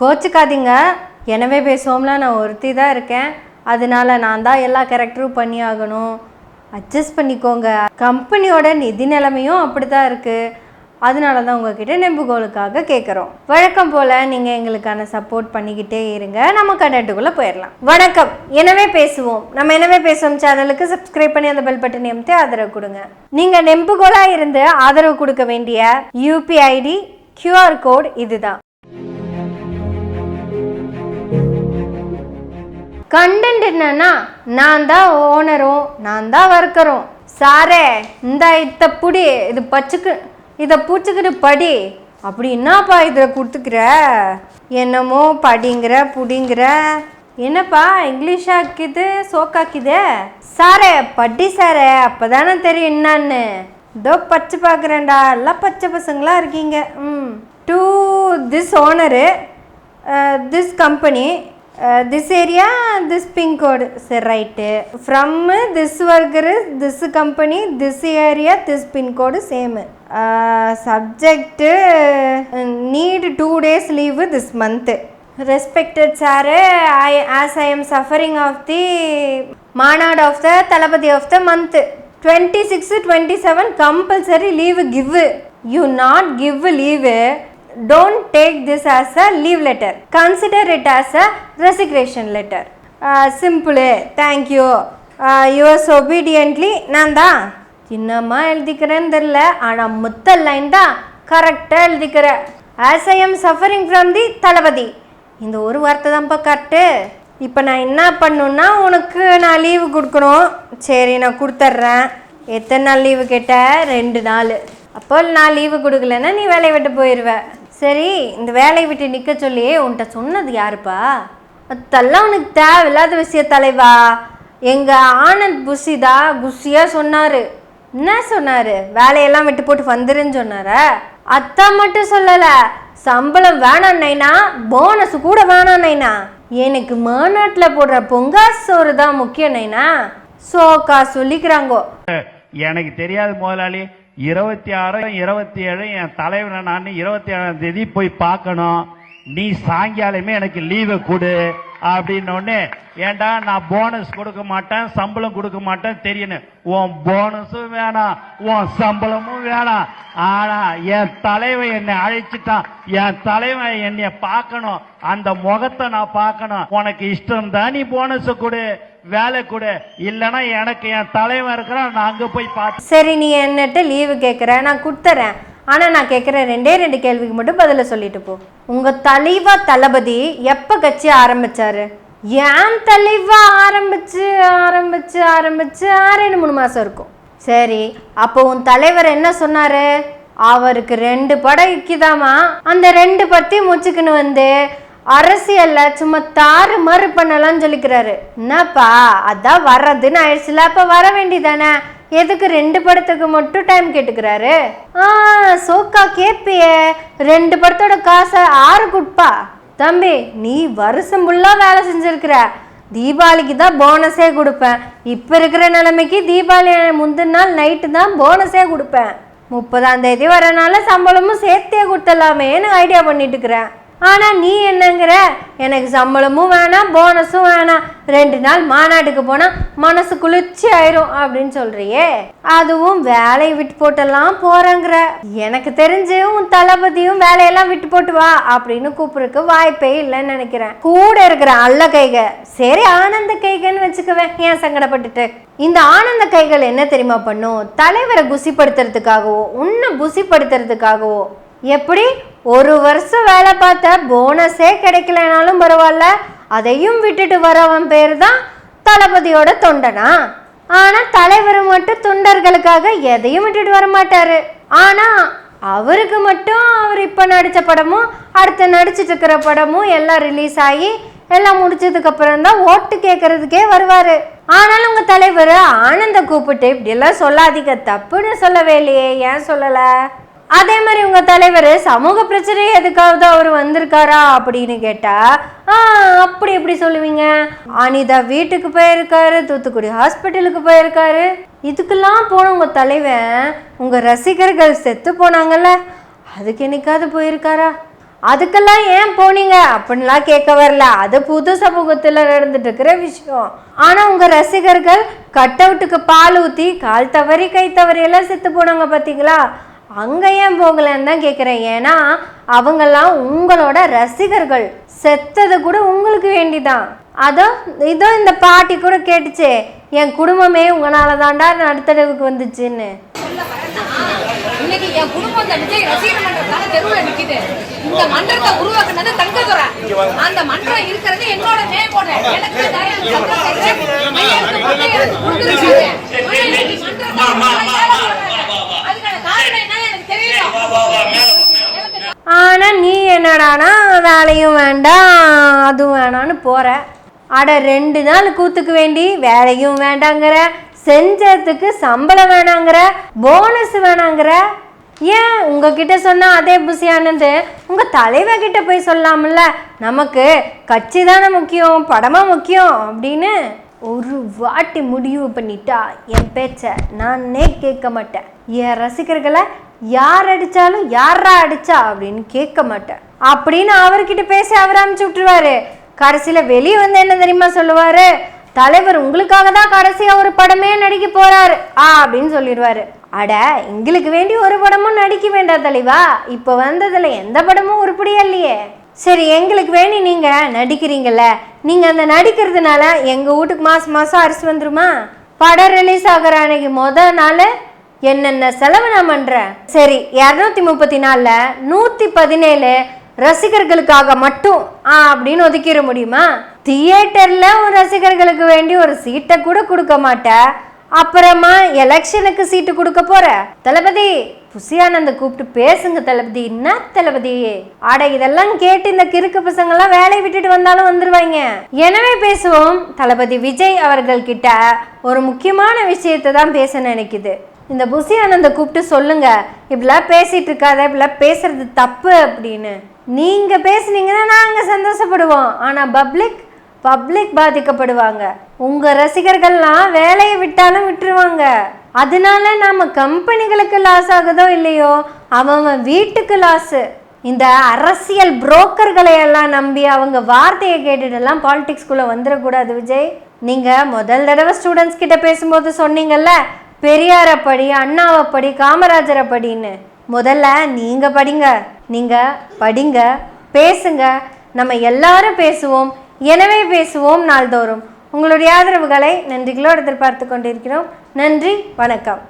கோச்சுக்காதீங்க. எனவே பேசுவோம்லாம் நான் ஒருத்தி தான் இருக்கேன். அதனால நான் தான் எல்லா கேரக்டரும் பண்ணி ஆகணும். அட்ஜஸ்ட் பண்ணிக்கோங்க. கம்பெனியோட நிதி நிலைமையும் அப்படி தான் இருக்குது அதனால தான் உங்ககிட்ட நெம்புகோலுக்காக கேட்குறோம் வழக்கம் போல் நீங்கள் எங்களுக்கான சப்போர்ட் பண்ணிக்கிட்டே இருங்க. நம்ம கண்டென்ட்டுக்குள்ளே போயிடலாம் வணக்கம். எனவே பேசுவோம். நம்ம எனவே பேசுவோம்? சேனலுக்கு சப்ஸ்கிரைப் பண்ணி அந்த பெல் பட்டன் நிமித்தி ஆதரவு கொடுங்க. நீங்கள் நெம்புகோலாக இருந்து ஆதரவு கொடுக்க வேண்டிய யூபிஐடி கியூஆர் கோட் இதுதான். கண்டென்ட் என்னன்னா நான் தான் ஓனரும் நான் தான் ஒர்க்கரும் சாரே இந்த இத்த புடி இது பச்சுக்கு இதை பூச்சிக்கிட்டு படி. அப்படி என்னப்பா இதில் கொடுத்துக்கிற? என்னமோ படிங்கிற புடிங்கிற. என்னப்பா இங்கிலீஷ் ஆக்கிது சோக்காக்கிதே சாரே படி சாரே அப்போதானே தெரியும் என்னன்னு. இதோ பச்சை பார்க்குறேன்டா எல்லாம் பச்சை பசங்களாக இருக்கீங்க. ம். To this owner this company this area this pincode சரி right from this worker this company this area this pincode same subject need two days leave this month respected sir I as I am suffering of the maanadu of the Thalapathy of the month twenty six twenty seven compulsory leave give you not give leave don't take this as a leave letter consider it as a resignation letter simple thank you yours obediently நான் தான். என்னம்மா எழுதிக்கிறேன்னு தெரில ஆனால் முத்த line தான் கரெக்டாக எழுதிக்கிறேன் as I am suffering from the Thalapathy. இந்த ஒரு வார்த்தை தான்ப்பா கரெக்டு இப்போ நான் என்ன பண்ணுன்னா உனக்கு நான் லீவு கொடுக்கணும். சரி நான் கொடுத்துட்றேன் எத்தனை நாள் லீவு கேட்ட? ரெண்டு நாள். அப்போ நான் லீவு கொடுக்கலன்னா நீ வேலையை விட்டு போயிடுவ சரி இந்த வேலையை விட்டு நிற்க சொல்லி உன்கிட்ட சொன்னது யாருப்பா? அதெல்லாம் உனக்கு தேவையில்லாத விஷயம் தலைவா. எங்கள் ஆனந்த் புஷிதா குஷியாக சொன்னார். என்ன சொன்னார்? வேலையெல்லாம் விட்டு போட்டு வந்துருன்னு சொன்னார? அத்தான் மட்டும் சொல்லலை. சம்பளம் வேணாம் நைனா போனஸ் கூட வேணாம் நைனா. எனக்கு மாநாட்டில் போடுற பொங்காஸ் சோறு தான் முக்கியம் நைனா. சோக்கா சொல்லிக்கிறாங்கோ. எனக்கு தெரியாது முதலாளி. இருபத்தி ஆறு இருபத்தி ஏழு என் தலைவனை நான் இருபத்தி ஏழாம் தேதி போய் பார்க்கணும். நீ சாயங்காலமே எனக்கு லீவை கொடு. அப்படின்னு உடனே ஏன்டா நான் போனஸ் கொடுக்க மாட்டேன் சம்பளம் கொடுக்க மாட்டேன் தெரியணும் உன் போனஸும் வேணாம் உன் சம்பளமும் வேணாம். ஆனா என் தலைவன் என்னை அழைச்சிட்டான். என் தலைவன் என்னை பார்க்கணும். அந்த முகத்தை நான் பார்க்கணும். உனக்கு இஷ்டம் தான் நீ போனஸ் கொடு வேலை கொடு. இல்லைன்னா எனக்கு என் தலைவன் இருக்கிறான் நான் அங்க போய் பார்த்து சரி நீ என்னட்ட லீவு கேட்குற நான் கொடுத்துறேன். ஆனால் நான் கேட்குற ரெண்டே ரெண்டு கேள்விக்கு மட்டும் பதிலை சொல்லிட்டு போ. உங்கள் தலைவா தளபதி எப்போ கட்சி ஆரம்பிச்சாரு? ஏன் தலைவா ஆரம்பிச்சு ஆரம்பிச்சு ஆரம்பிச்சு ரெண்டு மூணு மாதம் இருக்கும். சரி அப்போ உன் தலைவர் என்ன சொன்னார்? அவருக்கு ரெண்டு படம் இக்கிதாமா அந்த ரெண்டு படத்தையும் முச்சுக்குன்னு வந்து அரசியல்ல சும்மா தாறு மறு பண்ணலாம்னு சொல்லிக்கிறாரு. என்னப்பா அதான் வர்றதுன்னு ஆயிடுச்சுல அப்ப வர வேண்டிதானே எதுக்கு ரெண்டு படத்துக்கு மட்டும் டைம் கேட்டுக்கிறாரு? ஆ சோக்கா கேப்பியே. ரெண்டு படத்தோட காசை ஆறு குட்பா. தம்பி நீ வருஷம் ஃபுல்லாக வேலை செஞ்சிருக்கிற. தீபாவளிக்கு தான் போனஸே கொடுப்பேன். இப்போ இருக்கிற நிலைமைக்கு தீபாவளி முந்தின நாள் நைட்டு தான் போனஸே கொடுப்பேன். முப்பதாம் தேதி வரனால சம்பளமும் சேர்த்தே கொடுத்துடலாமேன்னு ஐடியா பண்ணிட்டு இருக்கிறேன் ஆனால் நீ என்னங்கிற? எனக்கு சம்பளமும் வேணாம் போனஸும் வேணாம். ரெண்டு நாள் மாநாட்டுக்கு போனால் மனசு குளிர்ச்சி ஆயிரும் அப்படின்னு சொல்கிறியே அதுவும் வேலையை விட்டு போட்டெல்லாம் போறேங்கிற. எனக்கு தெரிஞ்சு உன் தளபதியும் வேலையெல்லாம் விட்டு போட்டு வா அப்படின்னு கூப்பிடுறக்கு வாய்ப்பே இல்லைன்னு நினைக்கிறேன். கூட இருக்கிற அல்ல கைக. சரி ஆனந்த கைகன்னு வச்சுக்குவேன் ஏன் சங்கடப்பட்டுட்டு? இந்த ஆனந்த கைகள் என்ன தெரியுமா பண்ணும்? தலைவரை குசிப்படுத்துறதுக்காகவோ உன்னை குசிப்படுத்துறதுக்காகவோ. எப்படி? ஒரு வருஷம் வேலை பார்த்த போனஸே கிடைக்கலனாலும் பரவாயில்ல. அதையும் விட்டுட்டு வரவன் பேர் தான் தளபதியோட தொண்டனா? ஆனால் தலைவர் மட்டும் தொண்டர்களுக்காக எதையும் விட்டுட்டு வர மாட்டார். ஆனால் அவருக்கு மட்டும் அவர் இப்போ நடித்த படமும் அடுத்து நடிச்சிட்டு இருக்கிற படமும் எல்லாம் ரிலீஸ் ஆகி எல்லாம் முடிச்சதுக்கு அப்புறம் தான் ஓட்டு கேட்கறதுக்கே வருவார். ஆனாலும் உங்கள் தலைவர் ஆனந்த கூப்பிட்டு இப்படியெல்லாம் சொல்லாதீங்க. தப்புன்னு சொல்லவே இல்லையே. ஏன் சொல்லலை? அதே மாதிரி உங்கள் தலைவர் சமூக பிரச்சனை எதுக்காவது அவர் வந்திருக்காரா அப்படின்னு கேட்டால் ஆ அப்படி எப்படி சொல்லுவீங்க? அனிதா வீட்டுக்கு போயிருக்காரு தூத்துக்குடி ஹாஸ்பிட்டலுக்கு போயிருக்காரு. இதுக்கெல்லாம் போன உங்கள் தலைவன் உங்கள் ரசிகர்கள் செத்து போனாங்கல்ல அதுக்கு என்னைக்காவது போயிருக்காரா? அதுக்கெல்லாம் ஏன் போனீங்க? அப்படின்லாம் கேட்க வரல. அது புது சமூகத்தில் நடந்துட்டு இருக்கிற விஷயம். ஆனால் உங்கள் ரசிகர்கள் கட் அவுட்டுக்கு பால் ஊற்றி கால் தவறி கை தவறி எல்லாம் செத்து போனாங்க பார்த்தீங்களா அங்க ஏன் போகலன்னு தான் கேட்குறேன் ஏன்னா அவங்கெல்லாம் உங்களோட ரசிகர்கள். செத்தது கூட உங்களுக்கு வேண்டிதான். அதோ இதோ இந்த பாட்டி கூட கேட்டுச்சே. என் குடும்பமே உங்களால தாண்டா நடுத்தடவுக்கு வந்துச்சுன்னு சொல்ல வரேன்னா, இன்னைக்கு என் குடும்பம் இந்த விஜய் ரசிகர் மன்றத்தால தெருவுல நிக்குது. இந்த மன்றத்தை உருவாக்குனது தங்கதுரை. அந்த மன்றம் இருக்கிறது என்னோட மேற்கோடு எனக்கு மன்றத்தை ஆனால் நீ என்னடானா வேலையும் வேண்டாம் அதுவும் வேணான்னு போற. அட ரெண்டு நாள் கூத்துக்கு வேண்டி வேலையும் வேண்டாங்கிற செஞ்சதுக்கு சம்பளம் வேணாங்கிற போனஸ் வேணாங்கிற. ஏன் உங்ககிட்ட சொன்னால் அதே புசியானது உங்கள் உங்க தலைவர் கிட்ட போய் சொல்லாமல்ல? நமக்கு கட்சி தானே முக்கியம் படமா முக்கியம் அப்படின்னு ஒரு வாட்டி முடிவு பண்ணிட்டா என் பேச்ச நானே கேட்க மாட்டேன். என் ரசிகர்களை யார் அடித்தாலும் யாரா அடித்தா அப்படின்னு கேட்க மாட்டேன் அப்படின்னு அவர்கிட்ட பேசி அவர் அனுப்பிச்சி விட்டுருவாரு. கடைசியில் வெளியே வந்து என்ன தெரியுமா சொல்லுவார்? தலைவர் உங்களுக்காக தான் கடைசியாக ஒரு படமே நடிக்க போகிறாரு ஆ அப்படின்னு சொல்லிடுவாரு. அட எங்களுக்கு வேண்டி ஒரு படமும் நடிக்க வேண்டாம் தலைவா. இப்போ வந்ததில் எந்த படமும் உருப்படியா இல்லையே. சரி எங்களுக்கு வேண்டி நீங்கள் நடிக்கிறீங்கள நீங்கள் அந்த நடிக்கிறதுனால எங்கள் வீட்டுக்கு மாதம் மாதம் அரிசி வந்துருமா? படம் ரிலீஸ் ஆகுற அன்னைக்கு மொதல் நாள் என்னென்ன செலவு நான் சரி இரநூத்தி முப்பத்தி நாலுல நூத்தி பதினேழு ரசிகர்களுக்காக மட்டும் ஆ அப்படின்னு ஒதுக்கிட முடியுமா? தியேட்டர்ல ஒரு ரசிகர்களுக்கு வேண்டி ஒரு சீட்டை கூட கொடுக்க மாட்டேன் அப்புறமா எலெக்ஷனுக்கு சீட்டு கொடுக்க போற. தளபதி புசியானந்த கூப்பிட்டு பேசுங்க தளபதி என்ன தளபதி? ஆட இதெல்லாம் கேட்டு இந்த கிறுக்கு பசங்க எல்லாம் வேலையை விட்டுட்டு வந்தாலும் வந்துருவாங்க. எனவே பேசுவோம். தளபதி விஜய் அவர்கள் கிட்ட ஒரு முக்கியமான விஷயத்தை தான் பேச நினைக்குது. இந்த புசி ஆனந்தை கூப்பிட்டு சொல்லுங்க. இப்படிலாம் பேசிட்டு இருக்காத இப்படிலாம் பேசுறது தப்பு அப்படின்னு. நீங்க பேசுனீங்கன்னா நாங்க சந்தோஷப்படுவோம். ஆனா பப்ளிக் பப்ளிக் பாதிக்கப்படுவாங்க. உங்க ரசிகர்கள்லாம் வேலையை விட்டாலும் விட்டுருவாங்க. அதனால நாம கம்பெனிகளுக்கு லாஸ் ஆகுதோ இல்லையோ அவன் வீட்டுக்கு லாஸ் இந்த அரசியல் புரோக்கர்களை எல்லாம் நம்பி அவங்க வார்த்தையை கேட்டுட்டுலாம் பாலிடிக்ஸ்குள்ளே வந்துடக்கூடாது விஜய். நீங்கள் முதல் தடவை ஸ்டூடெண்ட்ஸ் கிட்ட பேசும்போது சொன்னீங்கல்ல பெரியாரை படி அண்ணாவை படி காமராஜரை படின்னு முதல்ல நீங்கள் படிங்க. நீங்கள் படிங்க. பேசுங்க. நம்ம எல்லாரும் பேசுவோம். எனவே பேசுவோம் நாள்தோறும். உங்களுடைய ஆதரவுகளை நன்றிகளோடு எதிர்பார்த்து கொண்டிருக்கிறோம். நன்றி. வணக்கம்.